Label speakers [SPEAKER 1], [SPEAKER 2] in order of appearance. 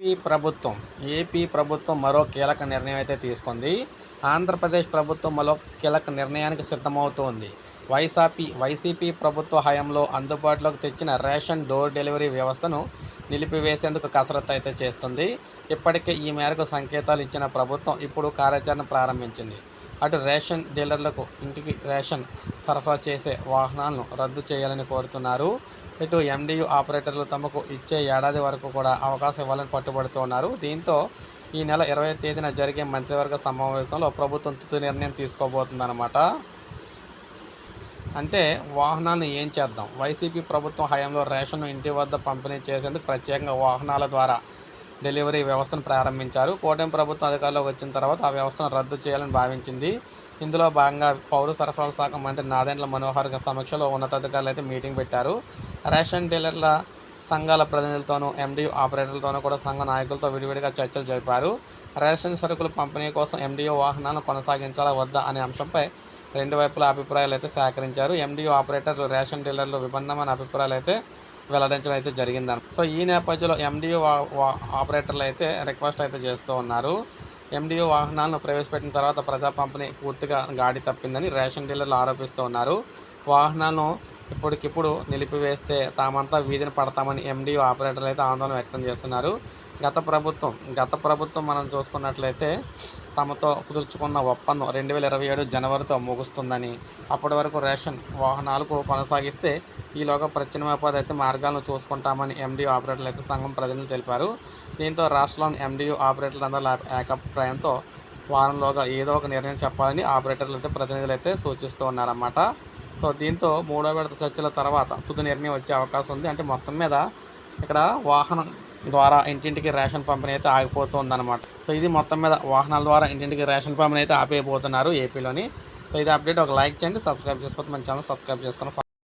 [SPEAKER 1] AP ప్రభుత్వం AP ప్రభుత్వం మరో కీలక నిర్ణయం అయితే తీసుకుంది. ఆంధ్రప్రదేశ్ ప్రభుత్వం మరో కీలక నిర్ణయానికి సిద్ధమవుతోంది. వైసాపీ వైసీపీ ప్రభుత్వ హయాంలో అందుబాటులోకి తెచ్చిన రేషన్ డోర్ డెలివరీ వ్యవస్థను నిలిపివేసేందుకు కసరత్తు అయితే చేస్తుంది. ఇప్పటికే ఈ మేరకు సంకేతాలు ఇచ్చిన ప్రభుత్వం ఇప్పుడు కార్యాచరణ ప్రారంభించింది. అటు రేషన్ డీలర్లకు ఇంటికి రేషన్ సరఫరా చేసే వాహనాలను రద్దు చేయాలని కోరుతున్నారు. ఇటు ఎండియు ఆపరేటర్లు తమకు ఇచ్చే ఏడాది వరకు కూడా అవకాశం ఇవ్వాలని పట్టుబడుతున్నారు. దీంతో ఈ నెల ఇరవై తేదీన జరిగే మంత్రివర్గ సమావేశంలో ప్రభుత్వం తుది నిర్ణయం తీసుకోబోతుందన్నమాట. అంటే వాహనాలను ఏం చేద్దాం? వైసీపీ ప్రభుత్వం హయాంలో రేషన్ ఇంటి వద్ద పంపిణీ చేసేందుకు ప్రత్యేకంగా వాహనాల ద్వారా డెలివరీ వ్యవస్థను ప్రారంభించారు. కూటమి ప్రభుత్వం అధికారంలోకి వచ్చిన తర్వాత ఆ వ్యవస్థను రద్దు చేయాలని భావించింది. ఇందులో భాగంగా పౌర సరఫరాల శాఖ మంత్రి నాదెండ్ల మనోహర్ సమక్షంలో ఉన్నతాధికారులు అయితే మీటింగ్ పెట్టారు. రేషన్ డీలర్ల సంఘాల ప్రతినిధులతోనూ ఎండియు ఆపరేటర్లతోనూ కూడా సంఘ నాయకులతో విడివిడిగా చర్చలు జరిపారు. రేషన్ సరుకులు పంపిణీ కోసం ఎండియో వాహనాలను కొనసాగించాలా వద్దా అనే అంశంపై రెండు వైపుల అభిప్రాయాలు అయితే సేకరించారు ఎండియో ఆపరేటర్లు రేషన్ డీలర్లు విభిన్నమైన అభిప్రాయాలు అయితే వెల్లడించడం అయితే జరిగిందని సో ఈ నేపథ్యంలో ఎండియో ఆపరేటర్లు అయితే రిక్వెస్ట్ అయితే చేస్తూ ఉన్నారు. ఎండియో వాహనాలను ప్రవేశపెట్టిన తర్వాత ప్రజా పంపిణీ పూర్తిగా గాడి తప్పిందని రేషన్ డీలర్లు ఆరోపిస్తూ ఉన్నారు. వాహనాలను ఇప్పటికిప్పుడు నిలిపివేస్తే తామంతా వీధిని పడతామని ఎండియో ఆపరేటర్లు అయితే ఆందోళన వ్యక్తం చేస్తున్నారు. గత ప్రభుత్వం గత ప్రభుత్వం మనం చూసుకున్నట్లయితే తమతో కుదుర్చుకున్న ఒప్పందం రెండు వేల ఇరవై ఏడు జనవరితో ముగుస్తుందని అప్పటి వరకు రేషన్ వాహనాలకు కొనసాగిస్తే ఈలోగా ప్రత్యామ్నాయ అయితే మార్గాలను చూసుకుంటామని ఎండియో ఆపరేటర్లు అయితే సంఘం ప్రతినిధులు తెలిపారు. దీంతో రాష్ట్రంలోని ఎండియో ఆపరేటర్లందరూ ఏకాభిప్రాయంతో వారంలోగా ఏదో ఒక నిర్ణయం చెప్పాలని ఆపరేటర్లు అయితే ప్రతినిధులు అయితే సూచిస్తూ ఉన్నారన్నమాట. సో దీంతో మూడో విడత చర్చల తర్వాత తుది నిర్ణయం వచ్చే అవకాశం ఉంది. అంటే మొత్తం మీద ఇక్కడ వాహనం ద్వారా ఇంటింటికి రేషన్ పంపిణీ అయితే ఆగిపోతుందన్నమాట. సో ఇది మొత్తం మీద వాహనాల ద్వారా ఇంటింటికి రేషన్ పంపిణీ అయితే ఆపేయబోతున్నారు ఏపీలోని. సో ఇది అప్డేట్. ఒక లైక్ చేయండి సబ్స్క్రైబ్ చేసుకోవచ్చు మన ఛానల్ సబ్స్క్రైబ్ చేసుకొని